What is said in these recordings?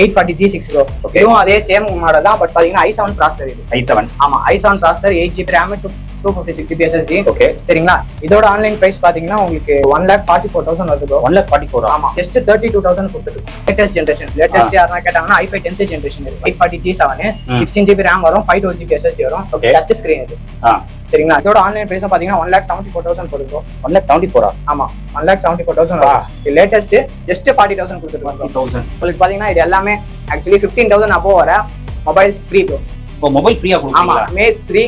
Eight forty G six bro இதுவும் அதே same model தான் பட் பாத்தீங்கன்னா ஐ செவன் ப்ராசர் இது. ஐ செவன் ஆமா I seven processor eight GB RAM two two fifty six GB SSD okay சரிங்களா? இதோட ஆன்லைன் பிரைஸ் பாத்தீங்கன்னா உங்களுக்கு one lakh forty four thousand வருது ஒன் லேக் ஃபார்ட்டி ஃபோர் ஆமா. ஜஸ்ட் தேர்ட்டி டூ தௌசண்ட் கொடுத்துருக்கோம் லேட்டஸ்ட் ஜென்ரேஷன் லேட்டஸ்ட் யாரா கேட்டாங்கன்னா ஐஃபை டென்த் ஜென்ரேஷன் இருக்கு. Eight forty G seven sixteen GB RAM வரும் ஃபைவ் டூ ஜிபி எஸ்எஸ்டி வரும். டச் ஸ்கிரீன் இது. சரிங்களா? இதோட ஆன்லைன் பிரைஸ் பாத்தீங்கன்னா one lakh seventy four thousand bro. One lakh seventy ஃபோரா ஆமா. One lakh seventy four thousand latest just forty thousand கொடுத்துருக்கோம் thousand உங்களுக்கு பாத்தீங்கன்னா இது எல்லாமே ஆக்சுவலி ஃபிஃப்டீன் தௌசண்ட் அப்போ வர மொபைல் ஃப்ரீ ப்ரோ இப்போ மொபைல் ஃப்ரீயா ஆமா கொடுக்குறீங்களா May three.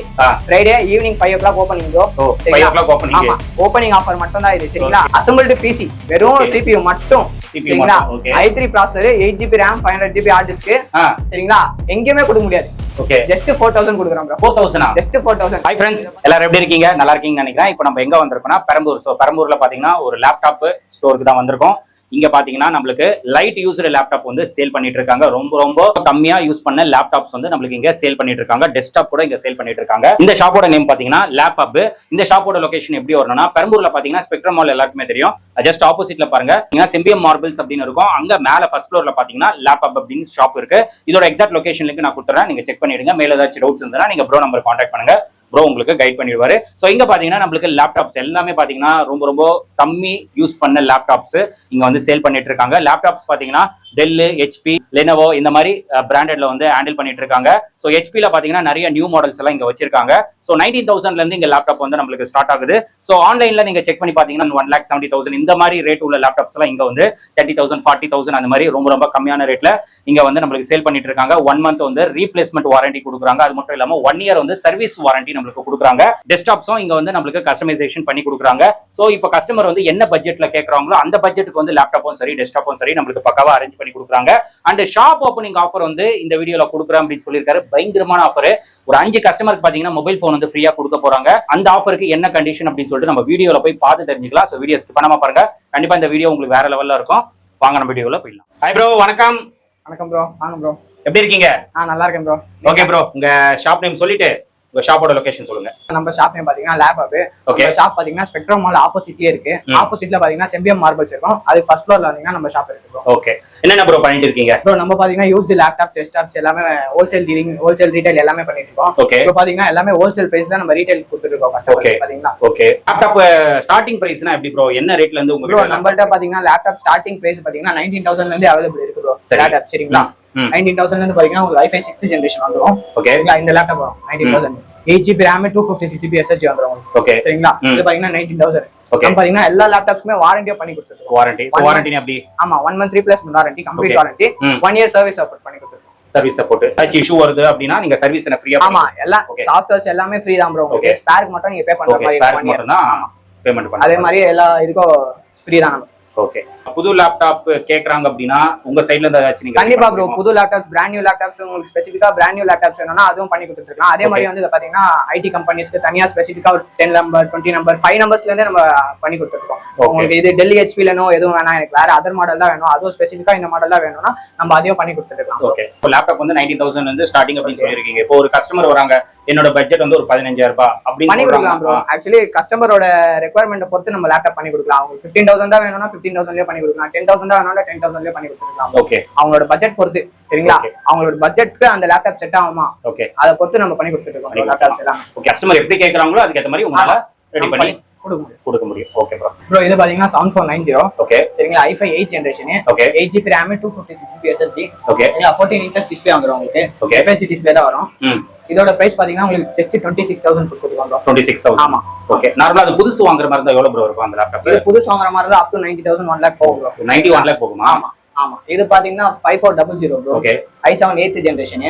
Friday evening five o'clock opening oh five o'clock opening ஆமா ஓப்பனிங் ஆஃபர் மட்டும் தான் இது சரிங்களா? அசம்பிள்டு பிசி வெறும். சிபியூ மட்டும் சரிங்களா. I three processor eight GB RAM five hundred GB hard disk சரிங்களா? எங்கேயுமே கொடுக்க முடியாது. ஓகே ஜஸ்ட் ஃபோர் தௌசண்ட் கொடுக்குறோம் bro four தௌசண்டா just four thousand hi friends எல்லாரும் எப்படி இருக்கீங்க? நல்லா இருக்கீங்கன்னு நினைக்கிறேன். இப்போ நம்ம எங்க வந்திருக்கோம்னா பெரம்பூர். ஸோ பெரம்பூர்ல பாத்தீங்கன்னா ஒரு லேப்டாப் ஸ்டோருக்கு தான் வந்திருக்கோம். இங்க பாத்தீங்கன்னா நம்மளுக்கு லைட் யூஸ்டு லேப்டாப் வந்து சேல் பண்ணிட்டு இருக்காங்க. ரொம்ப ரொம்ப கம்மியா யூஸ் பண்ண லேப்டாப்ஸ் வந்து நம்மளுக்கு இங்க சேல் பண்ணிட்டு இருக்காங்க. டெஸ்க்டாப் கூட இங்க சேல் பண்ணிட்டு இருக்காங்க. இந்த ஷாப்போட நேம் பாத்தீங்கன்னா லேப்டாப் இந்த ஷாப்போட லொகேஷன் எப்படி வரணும்னா பெரம்பூர்ல பாத்தீங்கன்னா ஸ்பெக்ட்ரம் மால் எல்லாருக்குமே தெரியும். ஜஸ்ட் ஆப்போசிட்ல பாருங்க. செம்பியம் மார்பிள்ஸ் அப்படின்னு இருக்கும். அங்க மேல ஃபர்ஸ்ட் ஃப்ளோர்ல பாத்தீங்கன்னா லேப்டாப் அப்படின்னு ஷாப் இருக்கு. இதோட எக்ஸாக்ட் லொகேஷன் நான் கொடுத்துறேன். நீங்க செக் பண்ணிடுங்க. மேல ஏதாச்சும் டவுட்ஸ் இருந்தா நீங்க ப்ரோ நம்பர் கான்டாக்ட் பண்ணுங்க. ப்ரோ உங்களுக்கு கைட் பண்ணிடுவாரு. ஸோ இங்க பாத்தீங்கன்னா நம்மளுக்கு லேப்டாப்ஸ் எல்லாமே பாத்தீங்கன்னா ரொம்ப ரொம்ப கம்மி யூஸ் பண்ண லேப்டாப்ஸ் இங்க வந்து சேல் பண்ணிட்டு இருக்காங்க. லேப்டாப்ஸ் பாத்தீங்கன்னா டெல்லு ஹெச்பி லெனோவோ இந்த மாதிரி பிராண்டட்ல வந்து ஹேண்டில் பண்ணிட்டு இருக்காங்க ஸோ ஹெச்பியில் பார்த்தீங்கன்னா நிறைய நியூ மாடல்ஸ் எல்லாம் இங்கே வச்சிருக்காங்க. ஸோ நைன்டீன் தௌசண்ட்லேருந்து இங்கே லேப்டாப் வந்து நம்மளுக்கு ஸ்டார்ட் ஆகுது. ஸோ ஆன்லைனில் நீங்கள் செக் பண்ணி பார்த்தீங்கன்னா ஒன் லேக் செவன்டி தௌசண்ட் இந்த மாதிரி ரேட் உள்ள லேப்டாப்ஸ் எல்லாம் வந்து தேர்ட்டி தௌசண்ட் ஃபார்ட்டி தௌசண்ட் அந்த மாதிரி ரொம்ப ரொம்ப கம்மியான ரேட்டில் இங்கே வந்து நம்மளுக்கு சேல் பண்ணிட்டு இருக்காங்க ஒன் மந்த் வந்து ரீப்ளேஸ்மெண்ட் வாரண்டி கொடுக்குறாங்க. அது மட்டும் இல்லாமல் ஒன் இயர் வந்து சர்வீஸ் வாரண்டி நம்மளுக்கு கொடுக்குறாங்க. டெஸ்க்டாப்ஸும் இங்கே வந்து நம்மளுக்கு கஸ்டமைசேஷன் பண்ணி கொடுக்குறாங்க. ஸோ இப்போ கஸ்டமர் வந்து என்ன பட்ஜெட்ல கேட்குறாங்களோ அந்த பட்ஜெட்டுக்கு வந்து லேப்டாப்பும் சரி டெஸ்க்டாப்பும் சரி நம்மளுக்கு பக்காவாக அரேஞ்ச் பண்ணி கொடுக்குறாங்க. அண்ட் ஷாப் ஓப்பனிங் ஆஃபர் வந்து இந்த வீடியோல கொடுக்குறேன் அப்படின்னு சொல்லியிருக்காரு. பயங்கரமான ஆஃபர் ஒரு அஞ்சு கஸ்டமருக்கு பாத்தீங்கன்னா மொபைல் ஃபோன் வந்து ஃப்ரீயா கொடுக்க போறாங்க. அந்த ஆஃபருக்கு என்ன கண்டிஷன் அப்படின்னு சொல்லிட்டு நம்ம வீடியோல போய் பார்த்து தெரிஞ்சுக்கலாம். ஸோ வீடியோ ஸ்கிப் பண்ணாம பாருங்க. கண்டிப்பா இந்த வீடியோ உங்களுக்கு வேற லெவல்ல இருக்கும். வாங்க நம்ம வீடியோல போயிடலாம். ஹாய் ப்ரோ வணக்கம். வணக்கம் ப்ரோ வாங்க ப்ரோ எப்படி இருக்கீங்க? ஆ நல்லா இருக்கேன் ப்ரோ ஓகே ப்ரோ உங்க ஷாப் நேம் சொல்லிட்டு. உங்க ஷாப்போட லொகேஷன் சொல்லுங்க. நம்ம ஷாப் நேம் பாத்தீங்கன்னா லேப்டாப் Okay. நம்ம ஷாப் பாத்தீங்கன்னா ஸ்பெக்ட்ரம் மால் ஆப்போசிட்லயே இருக்கு. ஆப்போசிட்ல பாத்தீங்கன்னா செம்பியம் மார்பிள்ஸ் இருக்கும். அது ஃபர்ஸ்ட் ஃப்ளோர்ல வந்தீங்கன்னா நம்ம ஷாப் இருக்கு ஓகே என்னென்ன ப்ரோ பண்ணிட்டு இருக்கீங்க? ப்ரோ நம்ம பாத்தீங்கன்னா யூஸ்டு லேப்டாப் டெஸ்க்டாப்ஸ் எல்லாமே ஹோல்சேல் டீலிங் ஹோல்சேல் ரீட்டைல் எல்லாமே பண்ணிட்டு இருக்கோம். ஓகே இப்போ பாத்தீங்கன்னா எல்லாமே ஹோல்சேல் பிரைஸ்ல நம்ம ரீட்டைல் கொடுத்துட்டு இருக்கோம். கஸ்டமர் பாத்தீங்கன்னா. ஓகே லேப்டாப் ஸ்டார்டிங் பிரைஸ்னா எப்படி ப்ரோ என்ன ரேட்ல இருந்து ப்ரோ உங்களுக்கு நம்மள்ட்ட பாத்தீங்கன்னா லேப்டாப் ஸ்டார்டிங் பிரைஸ் பாத்தீங்கன்னா நைன்டீன் தௌசண்ட்ல இருந்து அவைலபிள் இருக்கு ப்ரோ. லேப்டாப் சரிங்களா. நைன்டீன் தௌசண்ட்ல இருந்து பாத்தீங்கன்னா உங்களுக்கு ஐஃபை சிக்ஸ்த் ஜென்ரேஷன் வந்துரும். ஓகே சரிங்களா இந்த லேப்டாப் வரும். Nineteen thousand eight GB RAM two fifty six GB SSD வந்துரும் உங்களுக்கு. ஓகே சரிங்களா. இது பாத்தீங்கன்னா நைன்டீன் தௌசண்ட். நம்ம பாத்தீங்கன்னா எல்லா லேப்டாப்ஸ்க்குமே வாரண்டியா பண்ணி கொடுத்துருக்கோம். வாரண்டி வாரண்டி அப்படி ஆமா one month replacement warranty complete. Warranty. One year service support பண்ணி கொடுத்துருக்கோம். சர்வீஸ் சப்போர்ட் ஏதாச்சும் இஷ்யூ வருது அப்படின்னா நீங்க சர்வீஸ் என்ன ஃப்ரீயா ஆமா எல்லாம். சாஃப்ட்வேர்ஸ் எல்லாமே ஃப்ரீ தான் ப்ரோ. உங்களுக்கு ஸ்பேருக்கு மட்டும் நீங்க பே பண்ற ஓகே மாதிரி ஸ்பேர் ஒன் இயர் மட்டும் தான் பேமெண்ட் பண்ண அதே மாதிரி. எல்லா இதுக்கும் ஃப்ரீ தான் ஓகே புது லேப்டாப் கேக்குறாங்க அப்படின்னா உங்க சைடுல இருந்து ஏதாச்சும் நீங்க கண்டிப்பா ப்ரோ புது லேப்டாப்ஸ் பிராண்ட் நியூ லேப்டாப்ஸ் உங்களுக்கு ஸ்பெசிஃபிக்கா பிராண்ட் நியூ லேப்டாப்ஸ் வேணும்னா அதுவும் பண்ணி கொடுத்துருக்கலாம். அதே மாதிரி. வந்து பாத்தீங்கன்னா ஐடி கம்பெனிஸ்க்கு தனியா ஸ்பெசிஃபிக்கா ஒரு ten number twenty number five நம்பர்ஸ்ல இருந்தே நம்ம பண்ணி கொடுத்துருக்கோம். உங்களுக்கு இது டெல்லி ஹெச்பி வேணும் எதுவும் வேணாம் எனக்கு வேற அதர் மாடல் தான் வேணும். அதுவும் ஸ்பெசிஃபிக்கா இந்த மாடல் தான் வேணும்னா நம்ம அதையும் பண்ணி கொடுத்துருக்கலாம். ஓகே இப்போ லேப்டாப் வந்து நைன்டீன் தௌசண்ட் வந்து ஸ்டார்டிங் அப்படின்னு சொல்லியிருக்கீங்க. இப்போ ஒரு கஸ்டமர் வராங்க. என்னோட பட்ஜெட் வந்து ஒரு பதினஞ்சாயிரம் ரூபாய் அப்படின்னு ஆக்சுவலி கஸ்டமரோட ரெக்குவயர்மெண்ட் பொறுத்து நம்ம லேப்டாப் பண்ணி கொடுக்கலாம். அவங்க ஃபிஃப்டீன் தௌசண்ட் தான் வேணும்னா ஃபிஃப்டீன் தௌசண்ட்லேயே பண்ணி கொடுக்கலாம். டென் தௌசண்ட் தான் வேணும்னா டென் தௌசண்ட்லேயே பண்ணி கொடுத்துருக்கலாம் ஓகே அவங்களோட பட்ஜெட் பொறுத்து சரிங்களா. அவங்களோட பட்ஜெட்க்கு அந்த லேப்டாப் செட் ஆகுமா? ஓகே அதை பொறுத்து நம்ம பண்ணி கொடுத்துட்டு இருக்கோம். லேப்டாப்ஸ் எல்லாம். கஸ்டமர் எப்படி கேக்குறாங்களோ அதுக்கேற்ற மாதிரி உங்களால ரெடி பண்ணி கொடுக்க முடியும். கொடுக்க முடியும். ஓகே ப்ரோ ப்ரோ இது பாத்தீங்கன்னா seven four nine zero okay சரிங்களா? I five eight generation okay eight GB RAM two fifty six GB SSD okay fourteen inches display வந்துடும் உங்களுக்கு. Okay. எஃப்எஸ்டி டிஸ்பிளே தான் வரும். இதோட பிரைஸ் பாத்தீங்கன்னா உங்களுக்கு just twenty six thousand bro. Twenty six thousand ஆமா. Okay நார்மலா அது புதுசு வாங்குற மாதிரி தான் எவ்வளவு ப்ரோ இருக்கும் அந்த லேப்டாப் புதுசு வாங்குற மாதிரி தான் up to ninety thousand one lakh போகும். நைன்டி ஒன் லேக் போகுமா? ஆமா. ஆமா. இது பாத்தீங்கன்னா five four double zero okay I seven eighth generation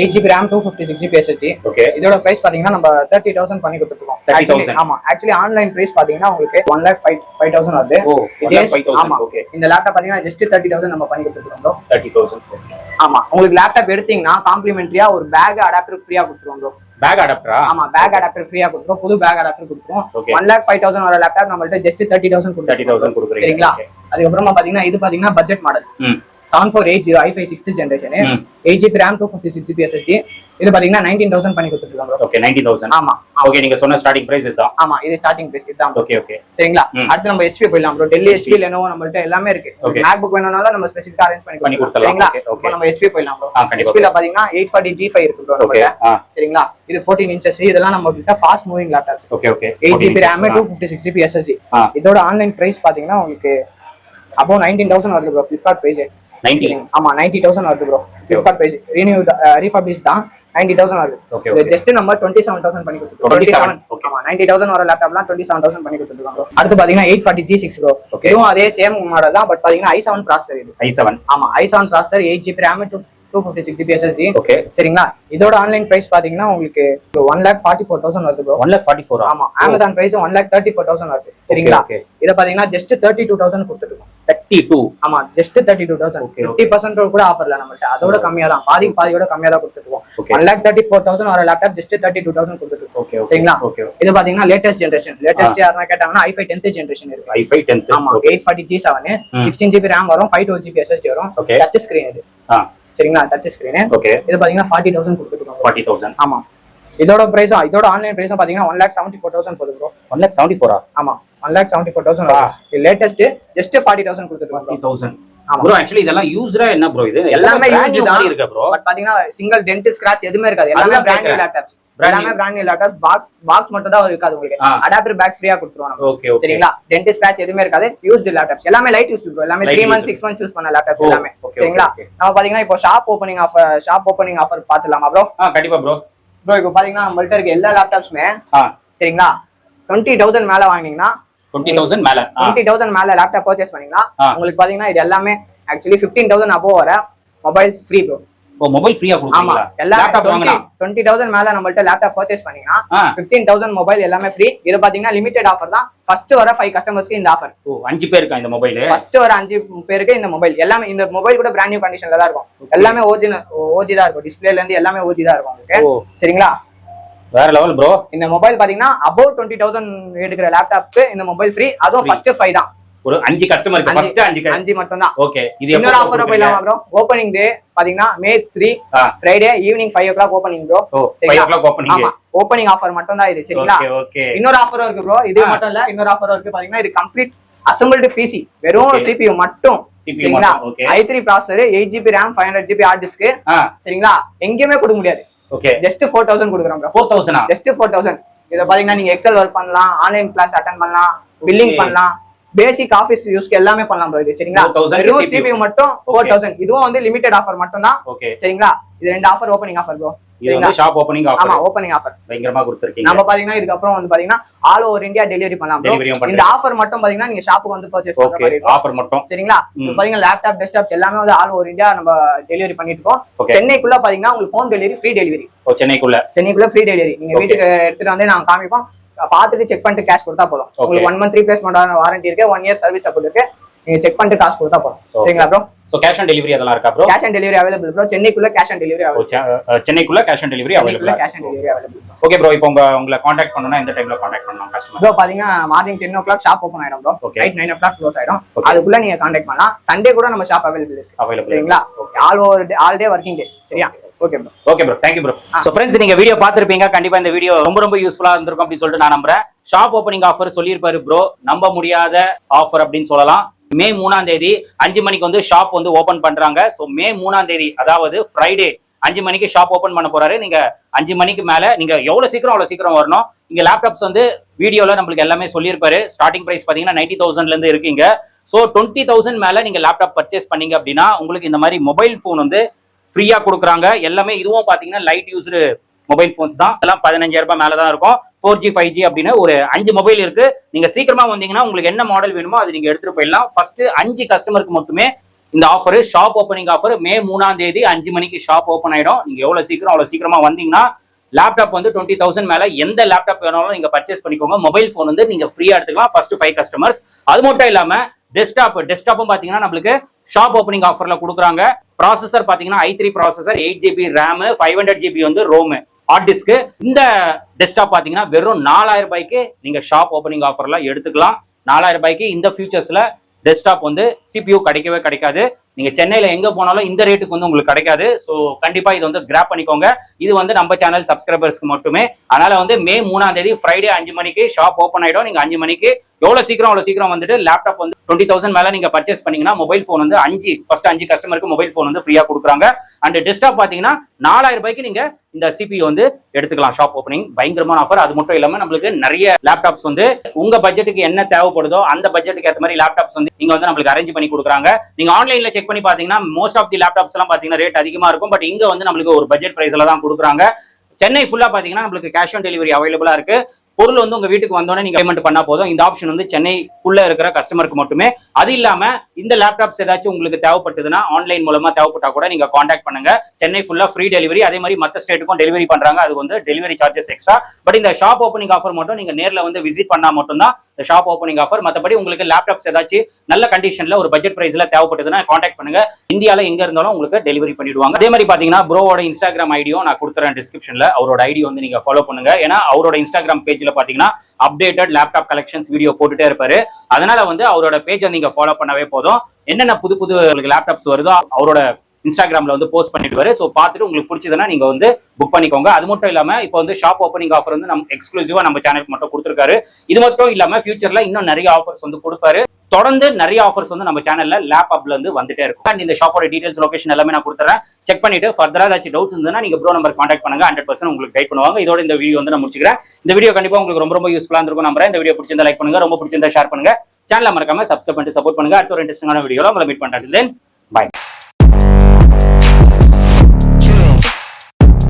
eight GB RAM two fifty six GB SSD okay இதோட பிரைஸ் பாத்தீங்கன்னா நம்ம தேர்ட்டி தௌசண்ட் பண்ணி கொடுத்துருக்கோம். 30,000. ஆமா ஆக்சுவலி ஆன்லைன் பிரைஸ் பாத்தீங்கன்னா உங்களுக்கு one lakh five five thousand வருது. இதே ஆமா ஓகே இந்த லேப்டாப் பாத்தீங்கன்னா ஜஸ்ட் தேர்ட்டி தௌசண்ட் நம்ம பண்ணி கொடுத்துருக்கோம். தேர்ட்டி தௌசண்ட் ஆமா உங்களுக்கு லேப்டாப் எடுத்தீங்கன்னா காம்ப்ளிமெண்டரியா ஒரு பேக் அடாப்டர் ஃப்ரீயா கொடுத்துருவோம். பேக் அடாப்டரா ஆமா பேக் அடாப்டர் ஃப்ரீயா கொடுத்துருவோம் புது pack adapter Okay. One lakh five thousand வர லேப்டாப் நம்மள்ட்ட just thirty thousand thirty thousand கொடுக்குறீங்க. சரிங்களா? அதுக்கப்புறமா பாத்தீங்கன்னா இது பாத்தீங்கன்னா budget model seven four eight zero I five sixth generation. Eight GB RAM two fifty six GB SSD இது பாத்தீங்கன்னா நைன்டீன் தௌசண்ட் பண்ணி கொடுத்துருக்காங்க. ஓகே நைன்டி தௌசண்ட் ஆமா. ஓகே நீங்க சொன்ன ஸ்டார்டிங் பிரைஸ் இதுதான். ஆமா இது ஸ்டார்டிங் பிரைஸ் இதுதான். ஓகே ஓகே சரிங்களா. அடுத்து நம்ம ஹெச்பி போயிடலாம் ப்ரோ டெல்லி ஹெச்பி லெனோவோ நம்மள்ட்ட எல்லாமே இருக்கு. மேக் புக் வேணும்னாலும் நம்ம ஸ்பெசிஃபிக்கா அரேஞ்ச் பண்ணி பண்ணி okay. இப்போ நம்ம ஹெச்பி போயிடலாம் ப்ரோ. ஹெச்பில பாத்தீங்கன்னா எயிட் ஃபார்ட்டி ஜி ஃபைவ் இருக்கு ப்ரோ ஓகே நம்மள்ட்ட சரிங்களா? இது ஃபோர்டீன் இன்ச்சஸ் இதெல்லாம் நம்ம கிட்ட fast moving laptops okay okay eight GB RAM two fifty six GB SSD. இதோட ஆன்லைன் பிரைஸ் பாத்தீங்கன்னா உங்களுக்கு அப்போ நைன்டீன் தௌசண்ட் வருது ப்ரோ ஃபிளிப்கார்ட் பேஜ் நைன்டி ஆமா நைன்டி தௌசண்ட் வருது ப்ரோ ஃபிளிப்கார்ட் பேஜ் ரினியூ தான் நைன்டி தௌசண்ட் வருது. ஜஸ்ட் நம்ம டுவெண்ட்டி செவன் தௌசண்ட் பண்ணி கொடுத்துருக்கோம். 27, டுவெண்ட்டி செவன். ஆமா நைன்டி தௌசண்ட் வர லேப்டாப்லாம் டுவெண்ட்டி செவன் தௌசண்ட் பண்ணி கொடுத்துருக்கோம். அடுத்து பாத்தீங்கன்னா eight forty G six bro. இதுவும் அதே சேம் மாடல் தான் பட் பாத்தீங்கன்னா ஐ செவன் ப்ராசர் இது. ஐ செவன் ஆமா I seven processor eight GB RAM two two fifty six GB SSD okay சரிங்களா? இதோட ஆன்லைன் பிரைஸ் பாத்தீங்கன்னா உங்களுக்கு one lakh forty four thousand வருது bro one lakh forty four ஆமா Amazon price one lakh thirty four thousand வருது சரிங்களா. இதை பாத்தீங்கன்னா ஜஸ்ட் தேர்ட்டி டூ தௌசண்ட் கொடுத்துருக்கோம். தேர்ட்டி டூ ஆமா just thirty two thousand fifty percent கூட ஆஃபர்ல நம்மள்ட்ட. அதோட கம்மியா தான் பாதிக்கு பாதியோட கம்மியா தான் கொடுத்துருக்கோம் Okay. One lakh thirty four thousand வர laptop just thirty two thousand கொடுத்துருக்கோம் சரிங்களா? இது பாத்தீங்கன்னா லேட்டஸ்ட் ஜென்ரேஷன் லேட்டஸ்ட் யாருன்னா கேட்டாங்கன்னா ஐஃபை டென்த் ஜென்ரேஷன் இருக்கு. ஐ ஃபைவ் டென்த் ஆமா eight forty G seven. Sixteen GB RAM வரும் ஃபைவ் டூ ஜிபி எஸ்எஸ்டி வரும். டச் ஸ்கிரீன் இது. சரிங்களா? டச் ஸ்கிரீன் ஓகே இது பாத்தீங்கன்னா ஃபார்ட்டி தௌசண்ட் கொடுத்துருக்கோம் ஃபார்ட்டி தௌசண்ட் ஆமா. இதோட பிரைஸும் இதோட ஆன்லைன் பிரைஸும் பாத்தீங்கன்னா one lakh seventy four thousand போதும். ஒன் லேக் செவன்ட்டி ஃபோரா ஆமா. One lakh seventy four thousand. Latest just forty thousand கொடுத்துருக்கோம் தௌசண்ட். ப்ரோ ஆக்சுவலி இதெல்லாம் யூஸ்ரா என்ன ப்ரோ இது எல்லாமே new தான். இருக்கு ப்ரோ பட் பாத்தீங்கன்னா சிங்கிள் டென்ட் ஸ்கிராச் எதுவுமே இருக்காது. எல்லாமே பிராண்ட் நியூ. லேப்டாப்ஸ் எல்லாமே. Brand new laptop box box மட்டும் தான் இருக்காது உங்களுக்கு. அடாப்டர் பேக் ஃப்ரீயா கொடுத்துருவோம் ஓகே சரிங்களா? டென்ட் ஸ்கிராச் எதுவுமே இருக்காது. யூஸ்டு லேப்டாப்ஸ் எல்லாமே லைட் யூஸ் எல்லாமே Light three months. Six months use பண்ண லேப்டாப்ஸ் ஓ, எல்லாமே. சரிங்களா. நம்ம பாத்தீங்கன்னா இப்போ shop opening offer shop opening offer பாத்துலாமா bro கண்டிப்பா ப்ரோ ப்ரோ இப்போ பாத்தீங்கன்னா நம்மள்ட்ட இருக்க எல்லா லேப்டாப்ஸுமே சரிங்களா? டுவெண்ட்டி தௌசண்ட் மேல வாங்கினீங்கன்னா டுவெண்ட்டி தௌசண்ட் மேல. டுவெண்ட்டி தௌசண்ட் மேல லேப்டாப் பர்ச்சேஸ் பண்ணீங்கன்னா. உங்களுக்கு பாத்தீங்கன்னா இது எல்லாமே ஆக்சுவலி ஃபிஃப்டீன் தௌசண்ட் அபோவ் வர mobiles free bro oh mobile ஃப்ரீயா ஆமா. கொடுக்குறீங்களா எல்லா லேப்டாப் டுவெண்ட்டி தௌசண்ட் மேல நம்மள்ட்ட லேப்டாப் பர்ச்சேஸ் பண்ணீங்கன்னா ஆ. ஃபிஃப்டீன் தௌசண்ட் மொபைல் எல்லாமே ஃப்ரீ இது பாத்தீங்கன்னா லிமிடெட் ஆஃபர் தான். ஃபர்ஸ்ட் வர ஃபைவ் கஸ்டமர்ஸ்க்கு இந்த ஆஃபர் ஓ அஞ்சு பேர் இருக்கா இந்த மொபைல் ஃபர்ஸ்ட் வர அஞ்சு பேருக்கு இந்த மொபைல் எல்லாமே இந்த மொபைல் கூட பிராண்ட் நியூ கண்டிஷன்ல தான் இருக்கும். எல்லாமே ஓஜி ஓஜி தான் இருக்கும். டிஸ்பிளேல இருந்து எல்லாமே ஓஜி தான் இருக்கும் உங்களுக்கு. ஓ. சரிங்களா? வேற லெவல் ப்ரோ இந்த மொபைல் பாத்தீங்கன்னா அபவுட் டுவெண்ட்டி தௌசண்ட் எடுக்கிற லேப்டாப்க்கு இந்த மொபைல் ஃப்ரீ அதுவும். ஃபர்ஸ்ட் ஃபைவ் தான். ஒரு அஞ்சு கஸ்டமருக்கு அஞ்சு- ஃபர்ஸ்ட் அஞ்சு அஞ்சு மட்டும் தான். ஓகே இது இன்னொரு ஆஃபர் போயிடலாமா ப்ரோ ஓப்பனிங் டே பாத்தீங்கன்னா May three Friday evening five o'clock opening bro five o'clock opening ஆமா. ஓப்பனிங் ஆஃபர் மட்டும் தான் இது சரிங்களா? ஓகே இன்னொரு ஆஃபரும் இருக்கு ப்ரோ இது. மட்டும் இல்ல இன்னொரு ஆஃபரும் இருக்கு. பாத்தீங்கன்னா இது கம்ப்ளீட் அசம்பிள்டு பிசி வெறும். சிபியூ மட்டும். சரிங்களா. I three processor eight GB RAM five hundred GB hard disk சரிங்களா? எங்கேயுமே கொடுக்க முடியாது. ஓகே ஜஸ்ட் ஃபோர் தௌசண்ட் கொடுக்குறோம் ப்ரோ ஃபோர் தௌசண்டா ஜஸ்ட் ஃபோர் தௌசண்ட் இதை பாத்தீங்கன்னா நீங்க எக்ஸல் ஒர்க் பண்ணலாம் ஆன்லைன் கிளாஸ் அட்டன் பண்ணலாம் பில்லிங். பண்ணலாம் பேசிக் ஆஃபீஸ் யூஸ்க்கு எல்லாமே பண்ணலாம் ப்ரோ இது சரிங்களா? 4000 வெறும். சிபியூ மட்டும் ஃபோர். தௌசண்ட் இதுவும் வந்து லிமிடெட் ஆஃபர் மட்டும் தான் ஓகே சரிங்களா? இது ரெண்டு ஆஃபர் ஓப்பனிங் ஆஃபர் ப்ரோ இது வந்து ஷாப் ஓப்பனிங் ஆமா ஆஃபர் ஓப்பனிங் ஆஃபர் பயங்கரமா கொடுத்துருக்கீங்க. நம்ம பாத்தீங்கன்னா இதுக்கப்புறம் வந்து பாத்தீங்கன்னா ஆல் ஓவர் இந்தியா டெலிவரி பண்ணலாம். இந்த ஆஃபர் மட்டும் பாத்தீங்கன்னா நீங்க ஷாப்புக்கு வந்து பர்ச்சேஸ் பண்ற மாதிரி ஆஃபர் மட்டும். சரிங்களா? பாத்தீங்கன்னா லேப்டாப் டெஸ்க்டாப்ஸ் எல்லாமே வந்து ஆல் ஓவர் இந்தியா நம்ம டெலிவரி பண்ணிட்டு இருக்கோம். சென்னைக்குள்ள பாத்தீங்கன்னா உங்களுக்கு ஹோம் டெலிவரி ஃப்ரீ டெலிவரி ஓ சென்னைக்குள்ள? சென்னைக்குள்ள ஃப்ரீ டெலிவரி நீங்க. வீட்டுக்கு எடுத்துட்டு வந்து நாங்க காமிப்போம். பார்த்துட்டு செக் பண்ணிட்டு கேஷ் கொடுத்தா போதும். உங்களுக்கு ஒன் மந்த் ரீப்ளேஸ்மெண்ட் வாரண்டி இருக்கு. ஒன் இயர் சர்வீஸ் சப்போர்ட் இருக்கு. நீங்க செக் பண்ணிட்டு காசு கொடுத்தா போதும். சரிங்களா bro so cash on delivery அதெல்லாம் இருக்கா bro cash on delivery available bro சென்னைக்குள்ள cash on delivery available சென்னைக்குள்ள cash on delivery available cash on delivery available okay bro இப்போ உங்க உங்களை காண்டாக்ட் பண்ணனும்னா எந்த டைம்ல காண்டாக்ட் பண்ணலாம் கஸ்டமர் ப்ரோ பாத்தீங்கன்னா morning ten o'clock shop open ஆயிடும் bro. Night nine o'clock close ஆயிடும். அதுக்குள்ள நீங்க கான்டாக்ட் பண்ணலாம். சண்டே கூட நம்ம ஷாப் அவைலபிள் இருக்கு. அவைலபிள் சரிங்களா? All over all day working day சரியா? Okay bro okay bro thank you bro so friends நீங்க வீடியோ பார்த்திருப்பீங்க. கண்டிப்பா இந்த வீடியோ ரொம்ப ரொம்ப யூஸ்ஃபுல்லா இருந்திருக்கும் அப்படின்னு சொல்லிட்டு நான் நம்புறேன். ஷாப் ஓப்பனிங் ஆஃபர் சொல்லியிருப்பாரு ப்ரோ நம்ப முடியாத ஆஃபர் அப்படின்னு சொல்லலாம். மே மூணாம் தேதி அஞ்சு மணிக்கு வந்து ஷாப் வந்து ஓபன் பண்றாங்க. ஸோ மே மூணாம் தேதி அதாவது ஃப்ரைடே அஞ்சு மணிக்கு ஷாப் ஓபன் பண்ண போறாரு. நீங்க அஞ்சு மணிக்கு மேல நீங்க எவ்வளவு சீக்கிரம் அவ்வளவு சீக்கிரம் வரணும்? இங்க லேப்டாப்ஸ் வந்து வீடியோல நம்மளுக்கு எல்லாமே சொல்லியிருப்பாரு. ஸ்டார்டிங் பிரைஸ் பாத்தீங்கன்னா நைன்டி தௌசண்ட்ல இருந்து இருக்கீங்க. ஸோ டுவெண்ட்டி தௌசண்ட் மேல நீங்க லேப்டாப் பர்ச்சேஸ் பண்ணீங்க அப்படின்னா உங்களுக்கு இந்த மாதிரி மொபைல் ஃபோன் வந்து ஃப்ரீயா கொடுக்குறாங்க. எல்லாமே இதுவும் பாத்தீங்கன்னா லைட் யூஸ்டு மொபைல் ஃபோன்ஸ் தான். அதெல்லாம் பதினஞ்சாயிரம் ரூபாய் மேலே தான் இருக்கும். ஃபோர் ஜி ஃபைவ் ஜி அப்படின்னு ஒரு அஞ்சு மொபைல் இருக்கு. நீங்க சீக்கிரமா வந்தீங்கன்னா உங்களுக்கு என்ன மாடல் வேணுமோ அது நீங்க எடுத்துட்டு போயிடலாம். ஃபர்ஸ்ட் அஞ்சு கஸ்டமருக்கு மட்டுமே இந்த offer shop opening offer May மூணாம் தேதி அஞ்சு மணிக்கு ஷாப் ஓப்பன் ஆயிடும். நீங்க எவ்வளவு சீக்கிரம் அவ்வளவு சீக்கிரமா வந்தீங்கன்னா லேப்டாப் வந்து டுவெண்ட்டி தௌசண்ட் மேல எந்த லேப்டாப் வேணாலும் நீங்க பர்ச்சேஸ் பண்ணிக்கோங்க. மொபைல் ஃபோன் வந்து நீங்க ஃப்ரீயா எடுத்துக்கலாம். ஃபர்ஸ்ட் ஃபைவ் கஸ்டமர்ஸ் அது மட்டும் இல்லாம டெஸ்க்டாப் டெஸ்க்டாப்பும் பாத்தீங்கன்னா நம்மளுக்கு ஷாப் ஓப்பனிங் ஆஃபர்ல கொடுக்குறாங்க. ப்ராசஸர் பாத்தீங்கன்னா I three processor eight GB RAM five hundred GB வந்து ரோமு ஹார்ட் டிஸ்க் இந்த டெஸ்க்டாப் பாத்தீங்கன்னா வெறும் நாலாயிரம் ரூபாய்க்கு நீங்க ஷாப் ஓப்பனிங் ஆஃபர்ல எடுத்துக்கலாம். நாலாயிரம் ரூபாய்க்கு இந்த ஃபியூச்சர்ஸ்ல டெஸ்க்டாப் வந்து சிபியூ கிடைக்கவே கிடைக்காது. நீங்க சென்னையில எங்க போனாலும் இந்த ரேட்டுக்கு வந்து உங்களுக்கு கிடைக்காது. ஸோ கண்டிப்பா இது வந்து கிராப் பண்ணிக்கோங்க. இது வந்து நம்ம சேனல் சப்ஸ்கிரைபர்ஸ்க்கு மட்டுமே. அதனால வந்து மே மூணாம் தேதி ஃப்ரைடே அஞ்சு மணிக்கு ஷாப் ஓப்பன் ஆயிடும். நீங்க அஞ்சு மணிக்கு எவ்வளவு சீக்கிரம் அவ்வளவு சீக்கிரம் வந்துட்டு லேப்டாப் வந்து டுவெண்ட்டி தௌசண்ட் மேல நீங்க பர்ச்சேஸ் பண்ணீங்கன்னா மொபைல் ஃபோன் வந்து அஞ்சு ஃபர்ஸ்ட் அஞ்சு கஸ்டமருக்கு மொபைல் ஃபோன் வந்து ஃப்ரீயா கொடுக்குறாங்க. அண்ட் டெஸ்க்டாப் பாத்தீங்கன்னா நாலாயிரம் ரூபாய்க்கு நீங்க இந்த சிபி வந்து எடுத்துக்கலாம் ஷாப் ஓப்பனிங் பயங்கரமான ஆஃபர் அது மட்டும் இல்லாம நம்மளுக்கு நிறைய லேப்டாப்ஸ் வந்து உங்க பட்ஜெட்டுக்கு என்ன தேவைப்படுதோ அந்த பட்ஜெட்டுக்கு ஏற்ற மாதிரி லேப்டாப்ஸ் வந்து நீங்க வந்து நம்மளுக்கு அரேஞ்ச் பண்ணி கொடுக்குறாங்க. நீங்க ஆன்லைன்ல செக் பண்ணி பாத்தீங்கன்னா மோஸ்ட் ஆஃப் தி லேப்டாப்ஸ் எல்லாம் பாத்தீங்கன்னா ரேட் அதிகமா இருக்கும். பட் இங்க வந்து நம்மளுக்கு ஒரு பட்ஜெட் பிரைஸ்ல தான் கொடுக்குறாங்க. சென்னை ஃபுல்லா பாத்தீங்கன்னா நம்மளுக்கு கேஷ் ஆன் டெலிவரி அவைலபிளா இருக்கு. பொருள் வந்து உங்க வீட்டுக்கு வந்தோடனே நீங்க பேமெண்ட் பண்ணா போதும். இந்த ஆப்ஷன் வந்து சென்னைக்குள்ள இருக்கிற கஸ்டமருக்கு மட்டுமே. அது இல்லாம இந்த லேப்டாப்ஸ் ஏதாச்சும் உங்களுக்கு தேவைப்பட்டதுன்னா ஆன்லைன் மூலமா தேவைப்பட்டா கூட நீங்க காண்டாக்ட் பண்ணுங்க. சென்னை ஃபுல்லா ஃப்ரீ டெலிவரி அதே மாதிரி மத்த ஸ்டேட்டுக்கும் டெலிவரி பண்றாங்க. அது வந்து டெலிவரி சார்ஜஸ் எக்ஸ்ட்ரா பட் இந்த ஷாப் ஓப்பனிங் ஆஃபர் மட்டும் நீங்க நேர்ல வந்து விசிட் பண்ணா மட்டும்தான் இந்த ஷாப் ஓப்பனிங் ஆஃபர் மத்தபடி உங்களுக்கு லேப்டாப்ஸ் ஏதாச்சும் நல்ல கண்டிஷன்ல ஒரு பட்ஜெட் பிரைஸ்ல தேவைப்பட்டதுன்னா காண்டாக்ட் பண்ணுங்க. இந்தியால எங்க இருந்தாலும் உங்களுக்கு டெலிவரி பண்ணிடுவாங்க. அதே மாதிரி பாத்தீங்கன்னா ப்ரோவோட இன்ஸ்டாகிராம் ஐடியும் நான் கொடுத்துறேன் டிஸ்கிரிப்ஷன்ல அவரோட ஐடி வந்து நீங்க ஃபாலோ பண்ணுங்க. ஏன்னா அவரோட இன்ஸ்டாகிராம் பேஜ்ல பாத்தீங்கன்னா அப்டேட்டட் லேப்டாப் கலெக்ஷன்ஸ் வீடியோ போட்டுட்டே இருப்பாரு. அதனால வந்து அவரோட பேஜை நீங்க ஃபாலோ பண்ணவே போதும். என்னென்ன புது புது உங்களுக்கு லேப்டாப்ஸ் வருதோ அவரோட இன்ஸ்டாகிராம்ல வந்து போஸ்ட் பண்ணிடுவாரு. ஸோ பார்த்துட்டு உங்களுக்கு பிடிச்சதுன்னா நீங்க வந்து புக் பண்ணிக்கோங்க. அது மட்டும் இல்லாம இப்போ வந்து ஷாப் ஓப்பனிங் ஆஃபர் வந்து நம்ம எக்ஸ்க்ளூசிவா நம்ம சேனலுக்கு மட்டும் கொடுத்துருக்காரு. இது மட்டும் இல்லாமல் ஃபியூச்சரில் இன்னும் நிறைய ஆஃபர்ஸ் வந்து கொடுப்பாரு. தொடர்ந்து நிறைய ஆஃபர்ஸ் வந்து நம்ம சேனல்ல லேப்டாப்ல இருந்து வந்துட்டே இருக்கும். அண்ட் இந்த ஷாப்போட டீடைல்ஸ் லொகேஷன் எல்லாமே நான் கொடுத்துறேன். செக் பண்ணிட்டு ஃபர்தரா ஏதாச்சும் டவுட்ஸ் இருந்ததுன்னா நீங்க ப்ரோ நம்பர் காண்டாக்ட் பண்ணுங்க. ஹண்ட்ரட் பர்சன்ட் உங்களுக்கு கைட் பண்ணுவாங்க. இதோட இந்த வீடியோ வந்து நான் முடிச்சுக்கிறேன். இந்த வீடியோ கண்டிப்பா உங்களுக்கு ரொம்ப ரொம்ப யூஸ்ஃபுல்லா இருக்கும் நம்புறேன். இந்த வீடியோ பிடிச்சிருந்தா லைக் பண்ணுங்க. ரொம்ப பிடிச்சிருந்தா ஷேர் பண்ணுங்க. சேனல் மறக்காம சப்ஸ்கிரைப் பண்ணிட்டு சப்போர்ட் பண்ணுங்க. அடுத்த ஒரு இன்ட்ரெஸ்டிங்கான வீடியோ உங்களை மீட் பண்ணுறேன் தென் பை